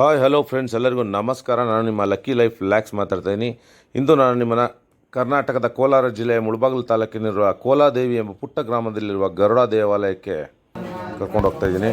Hi hello friends ಎಲ್ಲರಿಗೂ ನಮಸ್ಕಾರ. ನಾನು ನಿಮ್ಮ ಲಕ್ಕಿ ಲೈಫ್ ಲ್ಯಾಕ್ಸ್ ಮಾತಾಡ್ತಾ ಇದ್ದೀನಿ ಇಂದು ನಾನು ನಿಮ್ಮನ್ನು ಕರ್ನಾಟಕದ ಕೋಲಾರ ಜಿಲ್ಲೆಯ ಮುಳಬಾಗಿಲು ತಾಲೂಕಿನಲ್ಲಿರುವ ಕೋಲಾದೇವಿ ಎಂಬ ಪುಟ್ಟ ಗ್ರಾಮದಲ್ಲಿರುವ ಗರುಡ ದೇವಾಲಯಕ್ಕೆ ಕರ್ಕೊಂಡು ಹೋಗ್ತಾ ಇದ್ದೀನಿ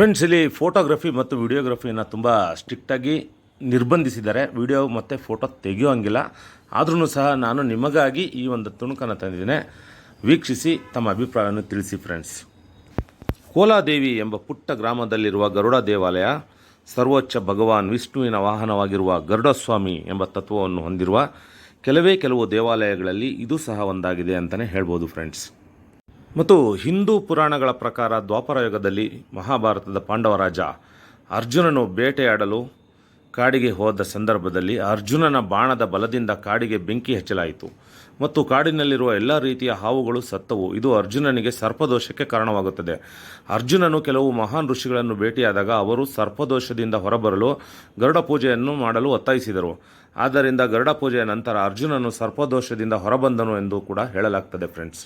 ಫ್ರೆಂಡ್ಸ್ ಇಲ್ಲಿ ಫೋಟೋಗ್ರಫಿ ಮತ್ತು ವಿಡಿಯೋಗ್ರಫಿಯನ್ನು ತುಂಬ ಸ್ಟ್ರಿಕ್ಟಾಗಿ ನಿರ್ಬಂಧಿಸಿದ್ದಾರೆ. ವಿಡಿಯೋ ಮತ್ತು ಫೋಟೋ ತೆಗೆಯೋಂಗಿಲ್ಲ. ಆದ್ರೂ ಸಹ ನಾನು ನಿಮಗಾಗಿ ಈ ಒಂದು ತುಣುಕನ್ನು ತಂದಿದ್ದೇನೆ. ವೀಕ್ಷಿಸಿ ತಮ್ಮ ಅಭಿಪ್ರಾಯವನ್ನು ತಿಳಿಸಿ ಫ್ರೆಂಡ್ಸ್ ಕೋಲಾದೇವಿ ಎಂಬ ಪುಟ್ಟ ಗ್ರಾಮದಲ್ಲಿರುವ ಗರುಡ ದೇವಾಲಯ ಸರ್ವೋಚ್ಚ ಭಗವಾನ್ ವಿಷ್ಣುವಿನ ವಾಹನವಾಗಿರುವ ಗರುಡಸ್ವಾಮಿ ಎಂಬ ತತ್ವವನ್ನು ಹೊಂದಿರುವ ಕೆಲವೇ ಕೆಲವು ದೇವಾಲಯಗಳಲ್ಲಿ ಇದು ಸಹ ಒಂದಾಗಿದೆ ಅಂತಲೇ ಹೇಳ್ಬೋದು ಫ್ರೆಂಡ್ಸ್ ಮತ್ತು ಹಿಂದೂ ಪುರಾಣಗಳ ಪ್ರಕಾರ ದ್ವಾಪರ ಯುಗದಲ್ಲಿ ಮಹಾಭಾರತದ ಪಾಂಡವ ರಾಜ ಅರ್ಜುನನು ಬೇಟೆಯಾಡಲು ಕಾಡಿಗೆ ಹೋದ ಸಂದರ್ಭದಲ್ಲಿ ಅರ್ಜುನನ ಬಾಣದ ಬಲದಿಂದ ಕಾಡಿಗೆ ಬೆಂಕಿ ಹಚ್ಚಲಾಯಿತು ಮತ್ತು ಕಾಡಿನಲ್ಲಿರುವ ಎಲ್ಲ ರೀತಿಯ ಹಾವುಗಳು ಸತ್ತವು. ಇದು ಅರ್ಜುನನಿಗೆ ಸರ್ಪದೋಷಕ್ಕೆ ಕಾರಣವಾಗುತ್ತದೆ. ಅರ್ಜುನನು ಕೆಲವು ಮಹಾನ್ ಋಷಿಗಳನ್ನು ಭೇಟಿಯಾದಾಗ ಅವರು ಸರ್ಪದೋಷದಿಂದ ಹೊರಬರಲು ಗರುಡ ಪೂಜೆಯನ್ನು ಮಾಡಲು ಒತ್ತಾಯಿಸಿದರು. ಆದ್ದರಿಂದ ಗರುಡ ಪೂಜೆಯ ನಂತರ ಅರ್ಜುನನು ಸರ್ಪದೋಷದಿಂದ ಹೊರಬಂದನು ಎಂದು ಕೂಡ ಹೇಳಲಾಗ್ತದೆ ಫ್ರೆಂಡ್ಸ್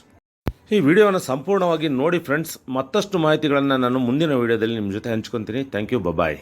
ಈ ವಿಡಿಯೋವನ್ನು ಸಂಪೂರ್ಣವಾಗಿ ನೋಡಿ ಫ್ರೆಂಡ್ಸ್ ಮತ್ತಷ್ಟು ಮಾಹಿತಿಗಳನ್ನು ನಾನು ಮುಂದಿನ ವಿಡಿಯೋದಲ್ಲಿ ನಿಮ್ಮ ಜೊತೆ ಹಂಚ್ಕೊತೀನಿ. Thank you bye-bye